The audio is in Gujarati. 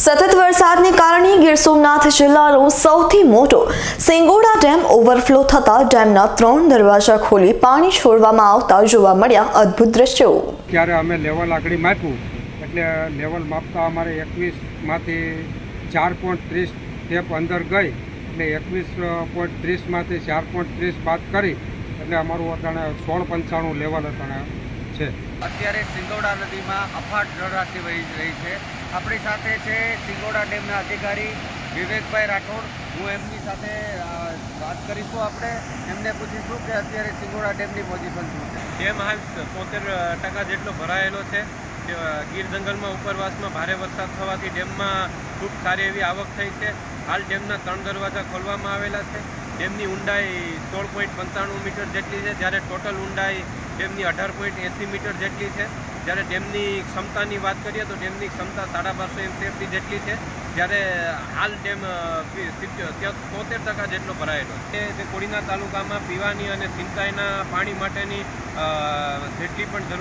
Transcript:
સતત વરસાદને કારણે ગીર સોમનાથ જિલ્લાનો સૌથી મોટો સિંગોડા ડેમ ઓવરફ્લો થતા ડેમના ત્રણ દરવાજા ખોલી પાણી છોડવામાં આવતા જોવા મળ્યા અદ્ભુત દ્રશ્યો. ત્યારે અમે લેવલ આગળ માપ્યું. એટલે લેવલ માપતા અમારે એકવીસમાંથી ચાર પોઈન્ટ ત્રીસ સ્ટેપ અંદર ગઈ. એટલે એકવીસ પોઈન્ટ ત્રીસમાંથી ચાર પોઈન્ટ ત્રીસ બાદ કરી. એટલે અમારું અટાણે સોળ પંચાણું લેવલ અટાણે છે. અત્યારે સિંગોડા નદીમાં અફાટ જળરાશિ વહી રહી છે. આપણી સાથે છે સિંગોડા ડેમના અધિકારી વિવેકભાઈ રાઠોડ. હું એમની સાથે વાત કરીશું આપણે. એમને પૂછીશું કે અત્યારે સિંગોડા ડેમની પોઝિશન શું છે? ડેમ હાલ તોતેર ટકા જેટલો ભરાયેલો છે. ગીર જંગલમાં ઉપરવાસમાં ભારે વરસાદ થવાથી ડેમમાં ખૂબ સારી એવી આવક થઈ છે. હાલ ડેમના ત્રણ દરવાજા ખોલવામાં આવેલા છે. ડેમની ઊંડાઈ સોળ પોઈન્ટ પંચાણું મીટર જેટલી છે. જ્યારે ટોટલ ઊંડાઈ ડેમની અઢાર પોઈન્ટ એંસી મીટર જેટલી છે. જ્યારે ડેમની ક્ષમતાની વાત કરીએ તો ડેમની ક્ષમતા સાડા બારસો એમસીએફસી જેટલી છે. જ્યારે હાલ ડેમ તોતેર ટકા જેટલો ભરાયેલો છે. તે કોડીના તાલુકામાં પીવાની અને સિંચાઈના પાણી માટેની જેટલી પણ જરૂર